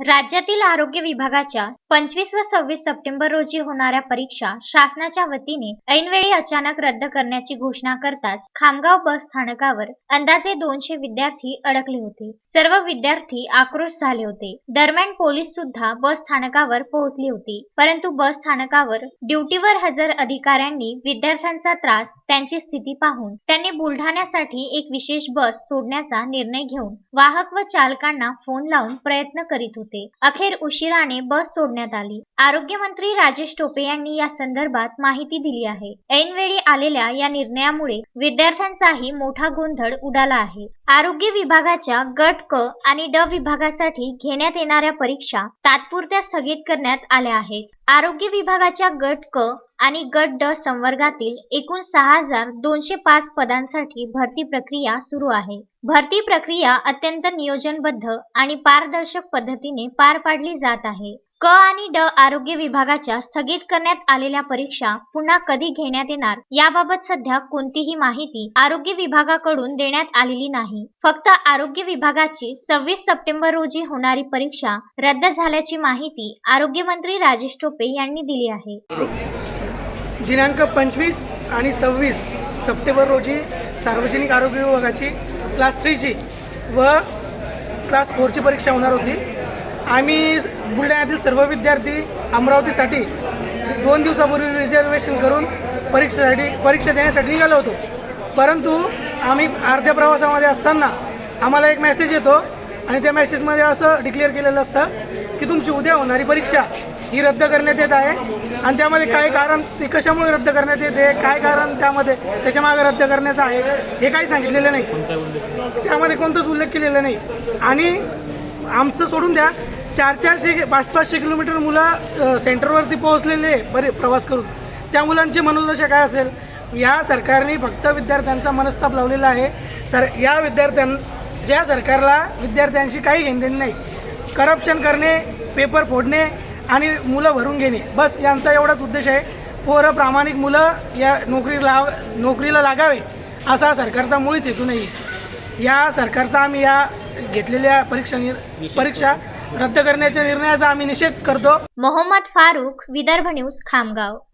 राज्यातील आरोग्य विभागाच्या पंचवीस व सव्वीस सप्टेंबर रोजी होणाऱ्या परीक्षा शासनाच्या वतीने ऐनवेळी अचानक रद्द करण्याची घोषणा करताच खामगाव बस स्थानकावर अंदाजे दोनशे विद्यार्थी अडकले होते. सर्व विद्यार्थी आक्रोश झाले होते. दरम्यान पोलीस सुद्धा बस स्थानकावर पोहोचली होती. परंतु बस स्थानकावर ड्युटीवर हजर अधिकाऱ्यांनी विद्यार्थ्यांचा त्रास त्यांची स्थिती पाहून त्यांनी बुलढाण्यासाठी एक विशेष बस सोडण्याचा निर्णय घेऊन वाहक व चालकांना फोन लावून प्रयत्न करीत होते. अखेर उशिराने बस सोडण्यात आली. आरोग्यमंत्री राजेश टोपे यांनी या संदर्भात माहिती दिली आहे. ऐनवेळी आलेल्या या निर्णयामुळे विद्यार्थ्यांचाही मोठा गोंधळ उडाला आहे. आरोग्य विभागाच्या गट क आणि ड विभागासाठी घेण्यात येणाऱ्या परीक्षा तात्पुरत्या स्थगित करण्यात आल्या आहेत. आरोग्य विभागाच्या गट क आणि गट ड संवर्गातील एकूण सहा हजार दोनशे पाच पदांसाठी भरती प्रक्रिया सुरू आहे. भरती प्रक्रिया अत्यंत नियोजनबद्ध आणि पारदर्शक पद्धतीने पार पाडली जात आहे. क आणि ड आरोग्य विभागाच्या स्थगित करण्यात आलेल्या परीक्षा पुन्हा कधी घेण्यात येणार याबाबत सध्या कोणतीही माहिती आरोग्य विभागाकडून देण्यात आलेली नाही. फक्त आरोग्य विभागाची सव्वीस सप्टेंबर रोजी होणारी परीक्षा रद्द झाल्याची माहिती आरोग्यमंत्री राजेश टोपे यांनी दिली आहे. दिनांक पंचवीस आणि सव्वीस सप्टेंबर रोजी सार्वजनिक आरोग्य विभागाची क्लास थ्रीची व क्लास फोरची परीक्षा होणार होती. आम्ही बुलढाण्यातील सर्व विद्यार्थी अमरावतीसाठी दोन दिवसापूर्वी रिझर्वेशन करून परीक्षेसाठी परीक्षा देण्यासाठी निघालो होतो. परंतु आम्ही अर्ध्या प्रवासामध्ये असताना आम्हाला एक मेसेज येतो आणि त्या मेसेजमध्ये असं डिक्लेअर केलेलं असतं की तुमची उद्या होणारी परीक्षा ही रद्द करण्यात येत आहे आणि त्यामध्ये काय कारण ते कशामुळे रद्द करण्यात येते काय कारण त्यामध्ये त्याच्यामागे रद्द करण्याचं आहे हे काही सांगितलेलं नाही. त्यामध्ये कोणताच उल्लेख केलेला नाही. आणि आमचं सोडून द्या चार चारशे पाच पाचशे किलोमीटर मुलं सेंटरवरती पोहोचलेले आहे बरे प्रवास करून. त्या मुलांची मनोदशा काय असेल? या सरकारने फक्त विद्यार्थ्यांचा मनस्ताप लावलेला आहे. सर या विद्यार्थ्यां ज्या सरकारला विद्यार्थ्यांशी काही घेणदेण नाही करप्शन करणे पेपर फोडणे आणि मुलं भरून घेणे बस यांचा एवढाच उद्देश आहे. पोरं प्रामाणिक मुलं या नोकरी लाव नोकरीला लागावे असा सरकारचा मुळीच हेतू नाही. या सरकारचा आम्ही या घेतलेल्या परीक्षा परीक्षा रद्द करण्याच्या निर्णयाचा आम्ही निषेध करतो. मोहम्मद फारूक विदर्भ न्यूज खामगाव.